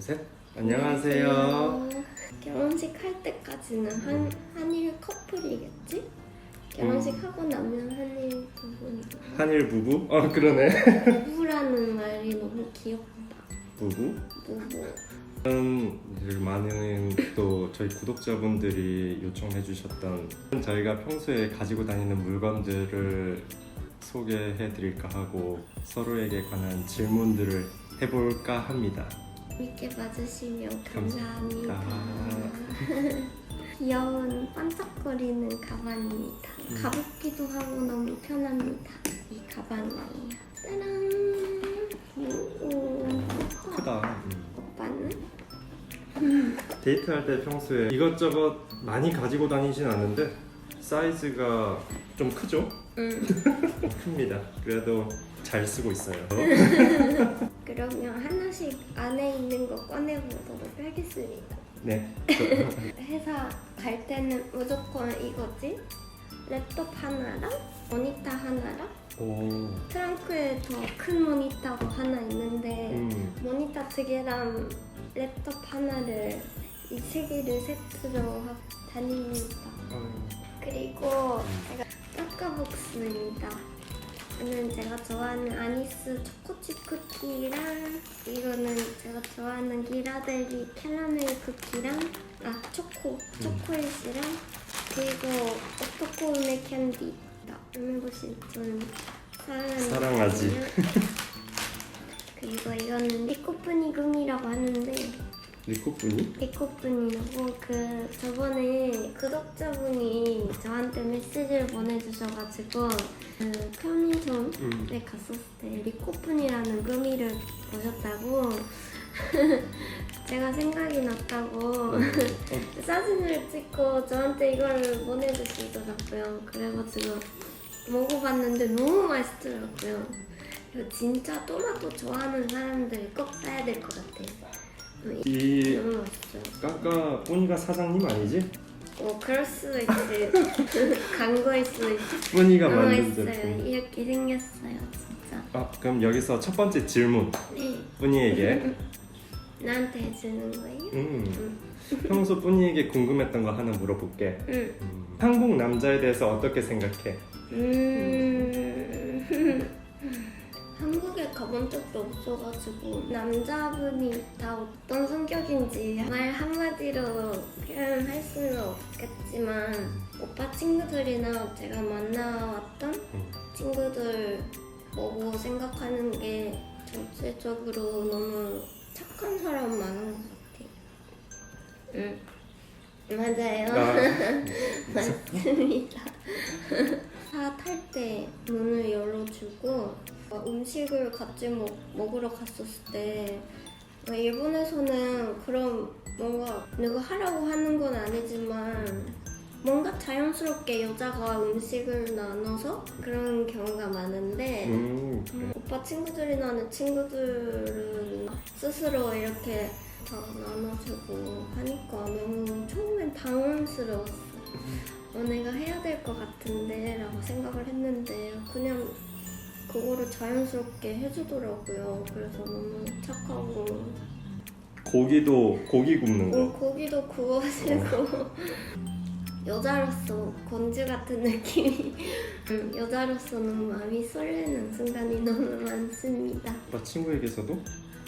셋. 안녕하세요. 결혼식 할 때까지는 한 한일 커플이겠지? 결혼식 하고 나면 한일 부부니까. 한일 부부? 아 그러네. 부부라는 말이 너무 귀엽다. 부부? 부부. 이제 많은 또 저희 구독자분들이 요청해 주셨던 저희가 평소에 가지고 다니는 물건들을 소개해 드릴까 하고 서로에게 관한 질문들을 해볼까 합니다. 재밌게 봐주시면 감사합니다. 감사합니다. 귀여운 반짝거리는 가방입니다. 음. 가볍기도 하고 너무 편합니다. 이 가방이에요. 짜란. 오, 크다. 음. 오빠는? 데이트할 때 평소에 이것저것 많이 가지고 다니진 않는데 사이즈가 좀 크죠? 응. 큽니다. 그래도 잘 쓰고 있어요. 그러면 하나씩 안에 있는 거 꺼내보도록 하겠습니다. 네. 회사 갈 때는 무조건 이거지. 랩톱 하나랑 모니터 하나랑 오. 트렁크에 더 큰 모니터가 하나 있는데 음. 모니터 두 개랑 랩톱 하나를 이 세 개를 세트로 다닙니다. 아유. 그리고 제가 짜까복스입니다. 이거는 제가 좋아하는 아니스 초코칩 쿠키랑 이거는 제가 좋아하는 기라데리 캐러멜 쿠키랑 아 초코 초콜릿이랑 그리고 오토코우메 캔디 음해보시 저는 사랑하는 사랑하지. 그리고 이거는 리코프니 gum이라고 하는데 리코분이? 리코프니라고 그 저번에 구독자분이 저한테 메시지를 보내주셔가지고 그 편의점에 음. 갔었을 때 리코프니라는 gum이를 보셨다고 제가 생각이 났다고 어, 사진을 찍고 저한테 이걸 보내주시더라고요. 그래가지고 먹어봤는데 너무 맛있더라고요. 이거 진짜 토마토 좋아하는 사람들이 꼭 사야 될 것 같아요. 음, 이. 까까 뿌니가 사장님 아니지? 어, 그럴 수도 있지. 광고일 수도 있지. 뿌니가 만든. 제품. 이렇게 생겼어요, 진짜. 아 그럼 여기서 첫 번째 질문 네, 뿌니에게 나한테 해주는 거예요? 음. 평소 뿌니에게 궁금했던 거 하나 물어볼게. 응. 음. 한국 남자에 대해서 어떻게 생각해? 음. 한국에 가본 적도 없어가지고 남자분이 다 어떤 성격인지 말 한마디로 표현할 수는 없겠지만 오빠 친구들이나 제가 만나왔던 음. 친구들 보고 생각하는 게 전체적으로 너무 착한 사람 많은 것 같아요. 응. 맞아요. 아, 맞습니다. 음식을 같이 먹, 먹으러 갔었을 때 어, 일본에서는 그런 뭔가 누가 하라고 하는 건 아니지만 뭔가 자연스럽게 여자가 음식을 나눠서 그런 경우가 많은데 음. 음, 오빠 친구들이나 내 친구들은 스스로 이렇게 다 나눠주고 하니까 너무 처음엔 당황스러웠어. 어, 내가 해야 될 것 같은데 라고 생각을 했는데 그냥 그거를 자연스럽게 해주더라고요. 그래서 너무 착하고 고기도 고기 굽는 어, 거. 고기도 구워주고 여자로서 건주 같은 느낌이 음, 여자로서는 마음이 설레는 순간이 너무 많습니다. 오빠 친구에게서도?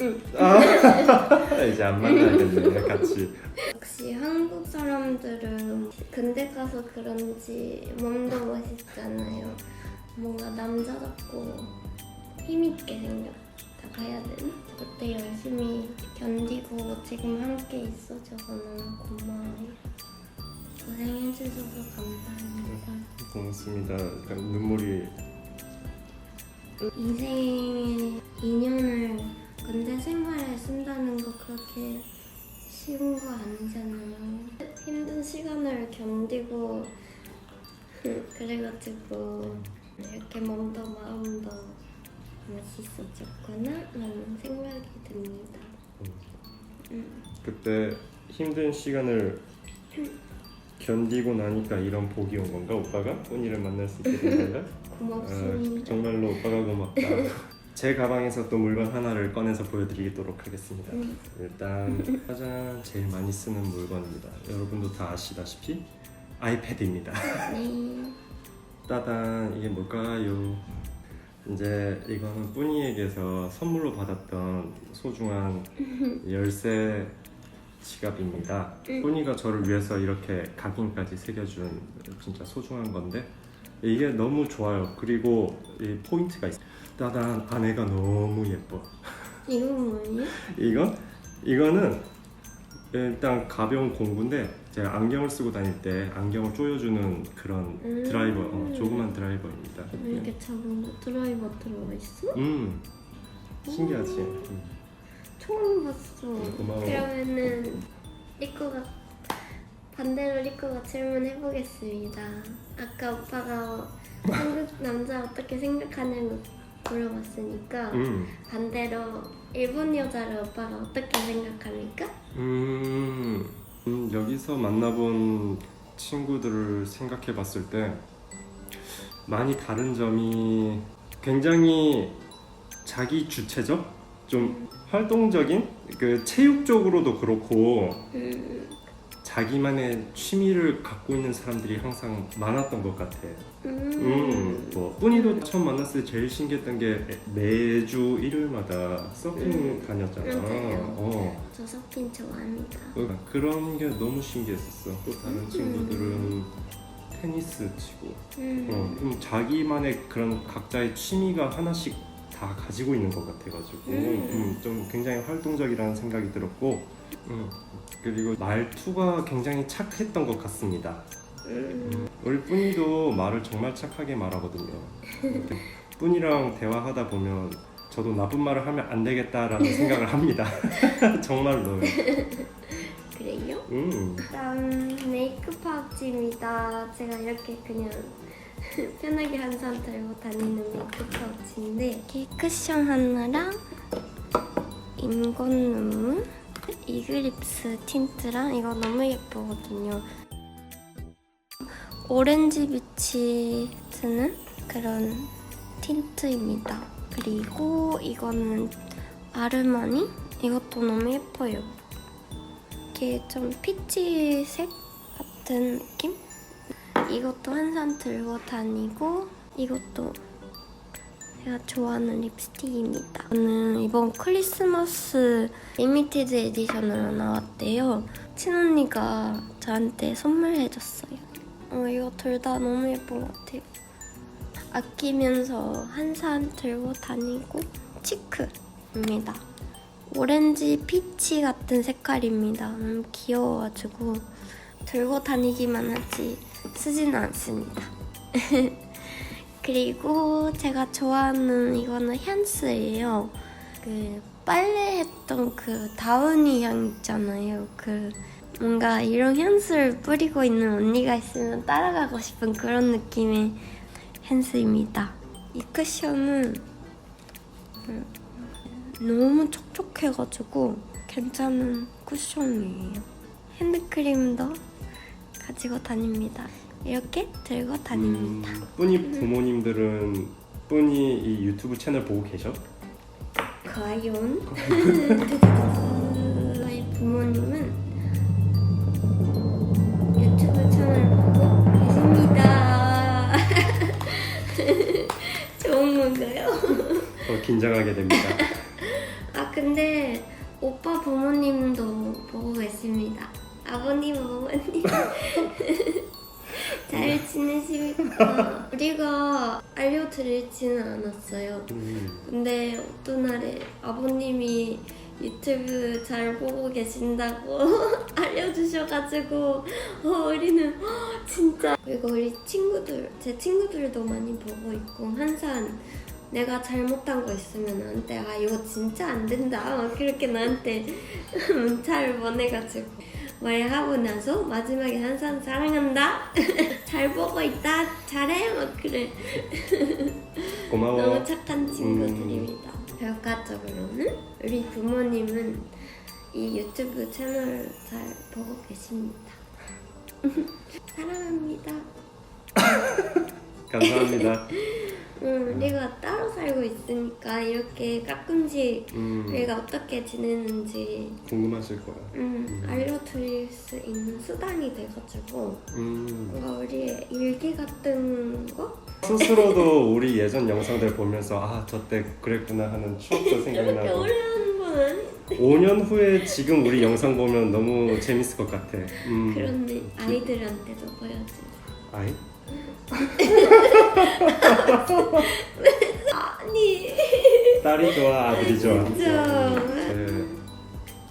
응. 아 이제 안 만나야겠네 같이. 역시 한국 사람들은 군대 가서 그런지 몸도 멋있잖아요. 뭔가 남자답고 힘있게 생겼다고 해야 되나? 그때 열심히 견디고 지금 함께 있어줘서 너무 고마워요. 고생해주셔서 감사합니다. 고맙습니다. 약간 눈물이 인생의 인연을 군대 생활에 쓴다는 거 그렇게 쉬운 거 아니잖아요. 힘든 시간을 견디고 그래가지고 이렇게 몸도 마음도 멋있어졌구나 라는 생각이 듭니다. 음. 그때 힘든 시간을 견디고 나니까 이런 복이 온 건가 오빠가 뿌니를 만날 수 있게 된 건가? 아, 고맙습니다. 정말로 오빠가 고맙다. 제 가방에서 또 물건 하나를 꺼내서 보여드리도록 하겠습니다. 음. 일단 가장 제일 많이 쓰는 물건입니다. 여러분도 다 아시다시피 아이패드입니다. 네. 따단 이게 뭘까요? 이제 이거는 뿌니에게서 선물로 받았던 소중한 열쇠 지갑입니다. 음. 뿌니가 저를 위해서 이렇게 각인까지 새겨준 진짜 소중한 건데 이게 너무 좋아요. 그리고 이 포인트가 있어요. 따단 안에가 너무 예뻐. 이건 뭐예요? 이건 이거는 일단 가벼운 공구인데 제가 안경을 쓰고 다닐 때 안경을 조여주는 그런 음. 드라이버, 어, 조그만 드라이버입니다. 왜 이렇게 작은 거 드라이버 들어가 있어? 음, 신기하지. 음. 처음 봤어. 고마워. 그러면은 리코가 반대로 리코가 질문해 보겠습니다. 아까 오빠가 한국 남자 어떻게 생각하냐고 물어봤으니까 음, 반대로 일본 여자를 오빠가 어떻게 생각합니까? 음, 음, 여기서 만나본 친구들을 생각해 봤을 때 많이 다른 점이 굉장히 자기 주체적, 좀 활동적인 그 체육적으로도 그렇고 음, 자기만의 취미를 갖고 있는 사람들이 항상 많았던 것 같아. 음, 음, 뭐 뿌니도 처음 만났을 때 제일 신기했던 게 매주 일요일마다 서핑 음. 다녔잖아. 맞아요. 어. 저 서핑 좋아합니다. 어, 그런 게 너무 신기했었어. 또 다른 친구들은 테니스 치고, 음, 어, 좀 자기만의 그런 각자의 취미가 하나씩 다 가지고 있는 것 같아가지고, 음. 음, 좀 굉장히 활동적이라는 생각이 들었고, 음, 그리고 말투가 굉장히 착했던 것 같습니다. 음, 우리 뿌니도 말을 정말 착하게 말하거든요. 뿌니랑 대화하다 보면 저도 나쁜 말을 하면 안 되겠다라는 생각을 합니다. 정말로요. 그래요? 음. 일단 메이크 파우치입니다. 제가 이렇게 그냥 편하게 항상 들고 다니는 메이크 파우치인데 이렇게 쿠션 하나랑 인공 눈물, 이글립스 틴트랑 이거 너무 예쁘거든요. 오렌지 빛이 드는 그런 틴트입니다. 그리고 이거는 아르마니 이것도 너무 예뻐요. 이게 좀 피치색 같은 느낌? 이것도 항상 들고 다니고 이것도 제가 좋아하는 립스틱입니다. 저는 이번 크리스마스 리미티드 에디션으로 나왔대요. 친언니가 저한테 선물해줬어요. 어, 이거 둘 다 너무 예쁜 것 같아요. 아끼면서 항상 들고 다니고 치크입니다. 오렌지 피치 같은 색깔입니다. 너무 귀여워가지고 들고 다니기만 하지 쓰지는 않습니다. 그리고 제가 좋아하는 이거는 향수예요. 그 빨래 했던 그 다운이 향 있잖아요. 그 뭔가 이런 향수를 뿌리고 있는 언니가 있으면 따라가고 싶은 그런 느낌의 향수입니다. 이 쿠션은 음, 너무 촉촉해가지고 괜찮은 쿠션이에요. 핸드크림도 가지고 다닙니다. 이렇게 들고 다닙니다. 음, 뿌니 부모님들은 뿌니 이 유튜브 채널 보고 계셔? 과연? 저희 부모님은 유튜브 채널 보고 계십니다. 좋은 건가요? 어, 긴장하게 됩니다. 아 근데 오빠 부모님도 보고 계십니다. 아버님 어머님 잘 지내십니까? 우리가 알려드리지는 않았어요. 음, 근데 어떤 날에 아버님이 유튜브 잘 보고 계신다고 알려주셔가지고 어, 우리는 "헉, 진짜 그리고 우리 친구들 제 친구들도 많이 보고 있고 항상 내가 잘못한 거 있으면 나한테 아 이거 진짜 안 된다 막 그렇게 나한테 문자를 보내가지고 말하고 나서 마지막에 항상 사랑한다 잘 보고 있다 잘해 막 그래 고마워. 너무 착한 친구들입니다. 결과적으로는 우리 부모님은 이 유튜브 채널 잘 보고 계십니다. 사랑합니다. 감사합니다. 응, 우리가 따로 살고 있으니까 이렇게 가끔씩 음, 우리가 어떻게 지내는지 궁금하실 거야. 음, 알려드릴 수 있는 수단이 돼가지고 음, 뭔가 우리의 일기 같은 거? 스스로도 우리 예전 영상들 보면서 아 저때 그랬구나 하는 추억도 이렇게 생각나고. 오래 하는 건 아니 5년 후에 지금 우리 영상 보면 너무 재밌을 것 같아. 음, 그런데 아이들한테도 보여줘 아이? 아니 딸이 좋아, 아들이 좋아. 진짜. 제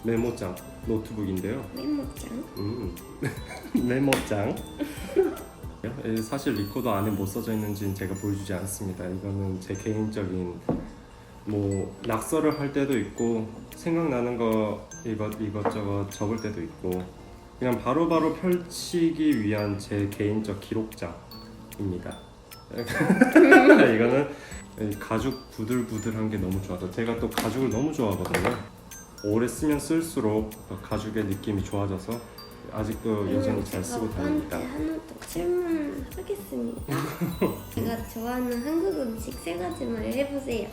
메모장 노트북인데요. 메모장 음, 메모장. 예, 사실 리코더 안에 뭐 써져 있는지는 제가 보여주지 않습니다. 이거는 제 개인적인 뭐 낙서를 할 때도 있고 생각나는 거 이것 이것저것 적을 때도 있고 그냥 바로바로 펼치기 위한 제 개인적 기록장 입니다. 이거는 이 가죽 부들부들한 게 너무 좋아서 제가 또 가죽을 너무 좋아하거든요. 오래 쓰면 쓸수록 더 가죽의 느낌이 좋아져서 아직도 여전히 잘 쓰고 다닙니다. 하나 더 질문하겠습니다 제가 좋아하는 한국 음식 세 가지만 해보세요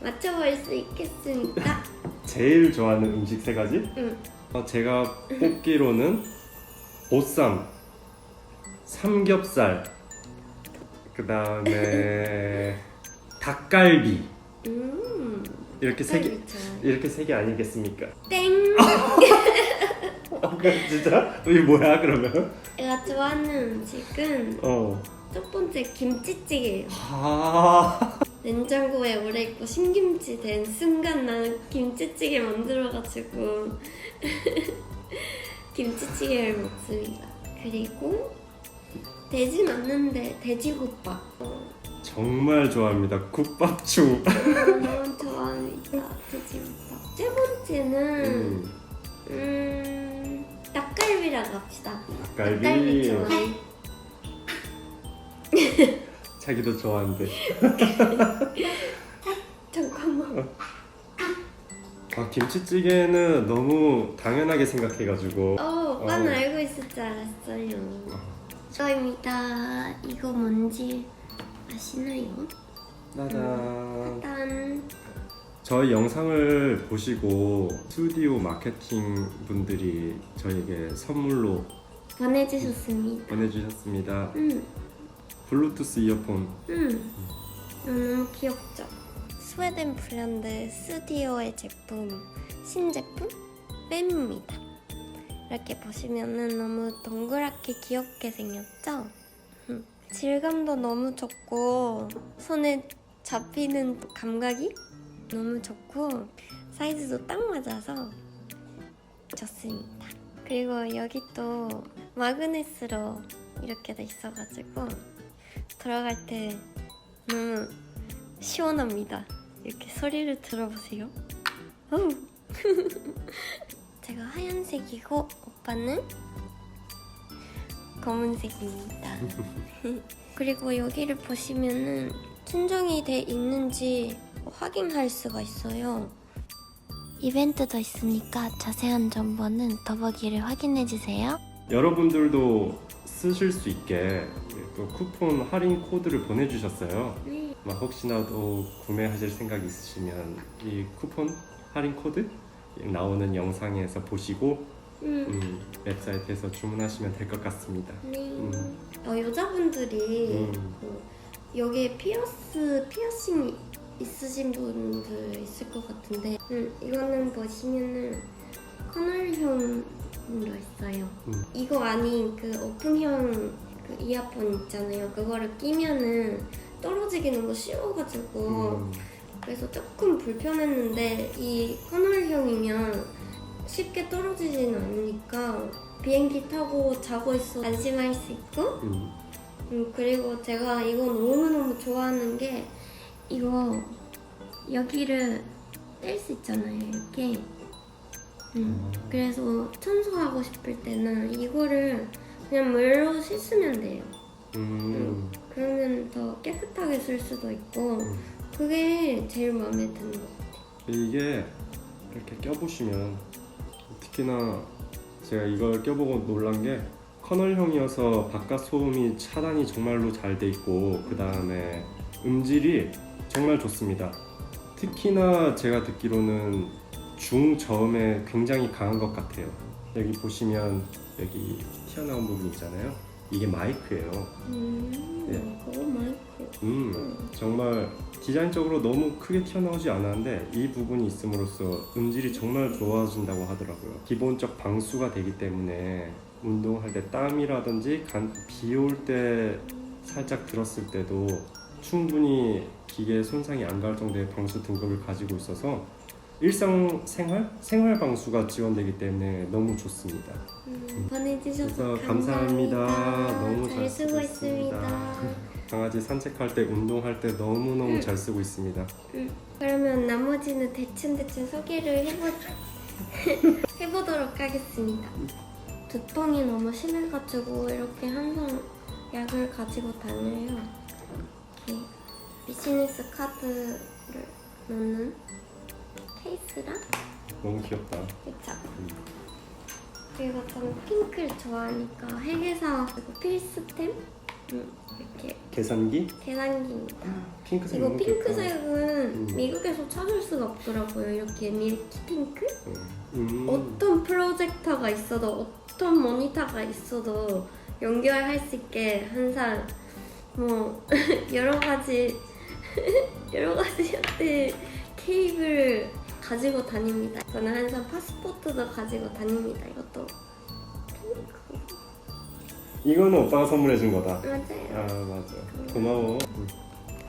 맞춰볼 수 있겠습니까? 제일 좋아하는 음식 세 가지? 응 어, 제가 뽑기로는 보쌈, 삼겹살, 그 다음에 닭갈비 음, 이렇게 세 개. 쌀 좋아해. 이렇게 세 개 아니겠습니까? 땡! 어, 진짜? 이게 뭐야 그러면? 제가 좋아하는 음식은 어. 첫 번째 김치찌개예요. 아. 냉장고에 오래 있고 신김치 된 순간 나는 김치찌개 만들어가지고 김치찌개를 먹습니다. 그리고 돼지 맞는데 돼지국밥 어, 정말 좋아합니다. 국밥충. 너무 좋아합니다. 돼지국밥. 세 번째는 음, 음 닭갈비라고 합시다. 닭갈비 닭갈비. 좋아해. 자기도 좋아하는데. 잠깐만. 아 김치찌개는 너무 당연하게 생각해가지고. 어, 오빠는 어. 알고 있을 줄 알았어요. 저입니다. 이거 뭔지 아시나요? 짜잔. 일단 저희 영상을 보시고 스튜디오 마케팅 분들이 저에게 선물로 보내주셨습니다. 보내주셨습니다. 음, 블루투스 이어폰. 음, 너무 귀엽죠? 스웨덴 브랜드 스튜디오의 제품, 신제품 뺨입니다. 이렇게 보시면은 너무 동그랗게 귀엽게 생겼죠? 음, 질감도 너무 좋고 손에 잡히는 감각이 너무 좋고 사이즈도 딱 맞아서 좋습니다. 그리고 여기 또 마그넷으로 이렇게 돼 있어가지고 들어갈 때 너무 시원합니다. 이렇게 소리를 들어보세요. 제가 하얀색이고 오빠는 검은색입니다. 그리고 여기를 보시면은 순정이 돼 있는지 확인할 수가 있어요. 이벤트도 있으니까 자세한 정보는 더보기를 확인해 주세요. 여러분들도 쓰실 수 있게 또 쿠폰 할인 코드를 보내주셨어요. 네. 막 혹시나도 구매하실 생각 있으시면 이 쿠폰 할인 코드 나오는 영상에서 보시고 음, 음, 웹사이트에서 주문하시면 될 것 같습니다. 네. 음. 어, 여자분들이 음. 그 여기에 피어스 피어싱 있으신 분들 있을 것 같은데 음, 이거는 보시면은 커널형으로 있어요. 음. 이거 아닌 그 오픈형 그 이어폰 있잖아요. 그거를 끼면은 떨어지기 너무 쉬워가지고 음. 그래서 조금 불편했는데 이 커널형이면 쉽게 떨어지지는 않으니까 비행기 타고 자고 있어 안심할 수 있고 음. 음, 그리고 제가 이거 너무너무 좋아하는 게 이거 여기를 뗄 수 있잖아요 이렇게 음, 그래서 청소하고 싶을 때는 이거를 그냥 물로 씻으면 돼요 음. 그러면 더 깨끗하게 쓸 수도 있고 음. 그게 제일 마음에 드는 것 같아요 이게 이렇게 껴보시면 특히나 제가 이걸 껴보고 놀란 게 커널형이어서 바깥 소음이 차단이 정말로 잘 돼 있고 그 다음에 음질이 정말 좋습니다. 특히나 제가 듣기로는 중저음에 굉장히 강한 것 같아요. 여기 보시면 여기 튀어나온 부분 있잖아요. 이게 마이크예요. 음, 네. 그거 마이크. 음, 정말 디자인적으로 너무 크게 튀어나오지 않았는데 이 부분이 있음으로써 음질이 정말 좋아진다고 하더라고요. 기본적 방수가 되기 때문에 운동할 때 땀이라든지 비 올 때 살짝 들었을 때도 충분히 기계에 손상이 안 갈 정도의 방수 등급을 가지고 있어서 일상생활 생활 방수가 지원되기 때문에 너무 좋습니다. 음, 보내주셔서 그래서 감사합니다. 너무 잘잘 쓰고 있습니다. 강아지 산책할 때 운동할 때 너무 너무 음. 잘 쓰고 있습니다. 음, 그러면 나머지는 대충 대충 소개를 해보 해보도록 하겠습니다. 두통이 너무 심해가지고 이렇게 항상 약을 가지고 다녀요. 이렇게 비즈니스 카드를 넣는 케이스랑 너무 귀엽다. 그쵸? 음. 그리고 저는 핑크를 좋아하니까 핵에서 그리고 필수템 음, 이렇게 계산기? 계산기입니다. 핑크색 이거 너무 귀엽다. 핑크색은 음. 미국에서 찾을 수가 없더라고요. 이렇게 밀키 핑크? 음. 어떤 프로젝터가 있어도 어떤 모니터가 있어도 연결할 수 있게 항상 뭐 여러 가지 여러 가지 형태 케이블을 가지고 다닙니다. 저는 항상 파스포트도 가지고 다닙니다. 이것도 이거는 오빠가 선물해 준 거다. 맞아요. 아 맞아. 고마워.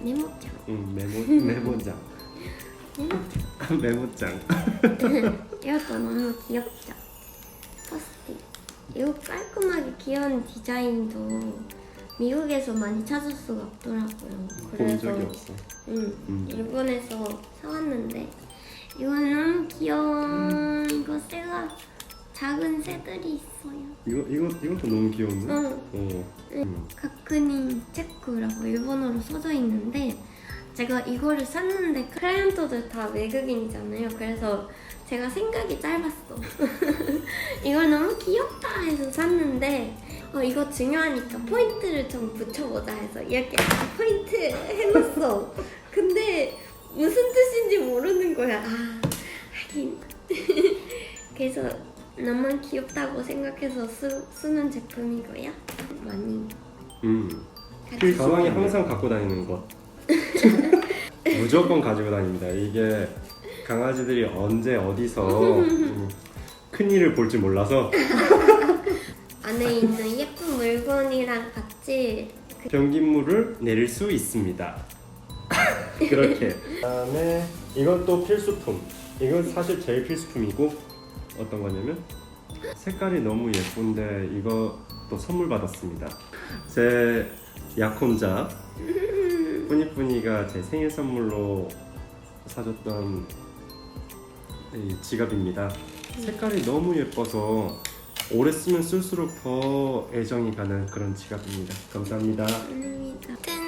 메모장. 응 메모 메모장. 메모장. 이것도 너무 귀엽죠? 포스트 이거 깔끔하게 귀여운 디자인도 미국에서 많이 찾을 수가 없더라고요. 본 적이 없어. 응, 음. 일본에서 사왔는데 이거는 너무 귀여워. 이거 새가 작은 새들이 있어요. 이거 이거 이것도 너무 귀여운데. 응, 어. 음. 가크닌 체크라고 일본어로 써져 있는데 제가 이거를 샀는데 클라이언트들 다 외국인이잖아요. 그래서 제가 생각이 짧았어. 이걸 너무 귀엽다 해서 샀는데 어, 이거 중요하니까 포인트를 좀 붙여보자 해서 이렇게 포인트 해놨어. 근데 무슨 뜻인지 모르는 거야. 아, 하긴. 그래서 나만 귀엽다고 생각해서 쓰, 쓰는 제품이고요. 많이 음. 같이 가방에 항상 갖고 다니는 것. 무조건 가지고 다닙니다. 이게 강아지들이 언제 어디서 음, 큰 일을 볼지 몰라서 안에 있는 예쁜 물건이랑 같이 변기물을 내릴 수 있습니다. 그렇게. 그다음에 이것도 필수품. 이건 사실 제일 필수품이고 어떤 거냐면 색깔이 너무 예쁜데 이것도 선물 받았습니다. 제 약혼자 뿌니뿌니가 제 생일 선물로 사줬던 이 지갑입니다. 색깔이 너무 예뻐서 오래 쓰면 쓸수록 더 애정이 가는 그런 지갑입니다. 감사합니다. 합니다.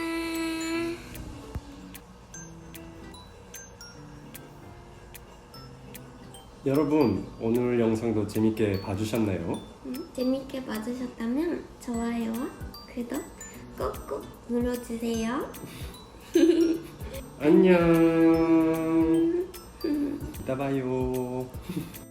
여러분 오늘 영상도 재밌게 봐주셨나요? 음, 재밌게 봐주셨다면 좋아요와 구독 꼭꼭 눌러주세요. 안녕. 이따 봐요.